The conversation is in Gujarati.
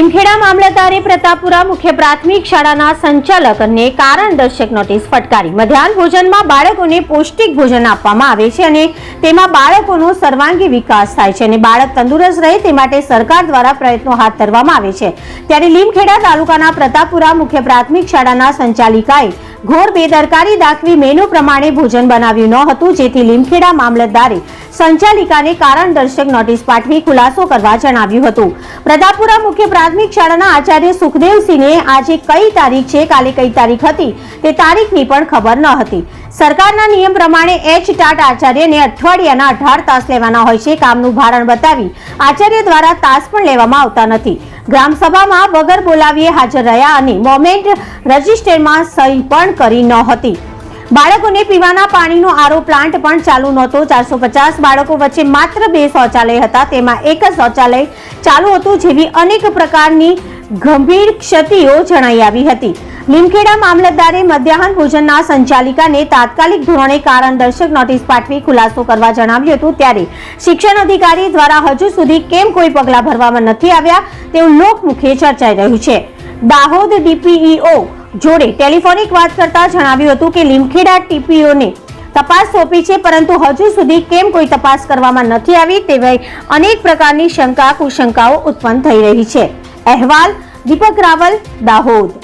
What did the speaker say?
લીમખેડા મામલતદારે પ્રતાપપુરા મુખ્ય પ્રાથમિક શાળાના સંચાલકને કારણ દર્શક નોટિસ ફટકારી. મધ્યાહન ભોજનમાં બાળકોને પૌષ્ટિક ભોજન આપવામાં આવે છે અને તેમાં બાળકોનો સર્વાંગી વિકાસ થાય છે અને બાળક તંદુરસ્ત રહે તે માટે સરકાર દ્વારા પ્રયત્નો હાથ ધરવામાં આવે છે. ત્યારે લીમખેડા તાલુકાના પ્રતાપપુરા મુખ્ય પ્રાથમિક શાળાના સંચાલિકાએ ઘોર બેદરકારી દાખવી મેનુ પ્રમાણે ભોજન બનાવ્યું ન હતું જેથી લીમખેડા મામલતદારે સંચાલિકાને કારણ દર્શક નોટિસ પાઠવી ખુલાસો કરવા જણાવ્યું હતું. પ્રતાપપુરા મુખ્ય પ્રાથમિક શાળાના આચાર્ય સુખદેવસિંહને આજે કઈ તારીખ છે, કાલે કઈ તારીખ હતી, તે તારીખની પણ ખબર ન હતી. સરકારના નિયમ પ્રમાણે એચ ટાટ આચાર્યને અઠવાડિયાના અઢાર તાસ લેવાના હોય છે, કામનું ભારણ બતાવી આચાર્ય દ્વારા તાસ પણ લેવામાં આવતા નથી. ગ્રામસભામાં વગર બોલાવીએ હાજર રહ્યા અને મોમેન્ટ રજિસ્ટરમાં સહી પણ કરી નહોતી બાળકોને પીવાના પાણીનો આરો પ્લાન્ટ પણ ચાલુ નહોતો. ચારસો પચાસ બાળકો વચ્ચે માત્ર બે શૌચાલય હતા. તેમાં એક જ શૌચાલય ચાલુ હતું જેવી અનેક પ્રકારની ગંભીર ક્ષતિઓ જણાઈ આવી હતી. લીમખેડા મામલતદારે મધ્યાહન ભોજનના સંચાલિકાને તાત્કાલિક ધોરણે કારણ દર્શક નોટિસ પાઠવી ખુલાસો કરવા જણાવ્યું હતું ત્યારે શિક્ષણ અધિકારી દ્વારા હજુ સુધી કેમ કોઈ પગલાં ભરવામાં નથી આવ્યા તેવું લોકમુખે ચર્ચાઈ રહ્યું છે. દાહોદ ડીપીઈઓ જોડે ટેલિફોનિક વાત કરતા જણાવ્યું હતું કે લીમખેડા ટીપીઓને તપાસ સોંપી છે, પરંતુ હજુ સુધી કેમ કોઈ તપાસ કરવામાં નથી આવી તેવી અનેક પ્રકારની શંકા કુશંકાઓ ઉત્પન્ન થઈ રહી છે. અહેવાલ દીપક રાવલ, દાહોદ.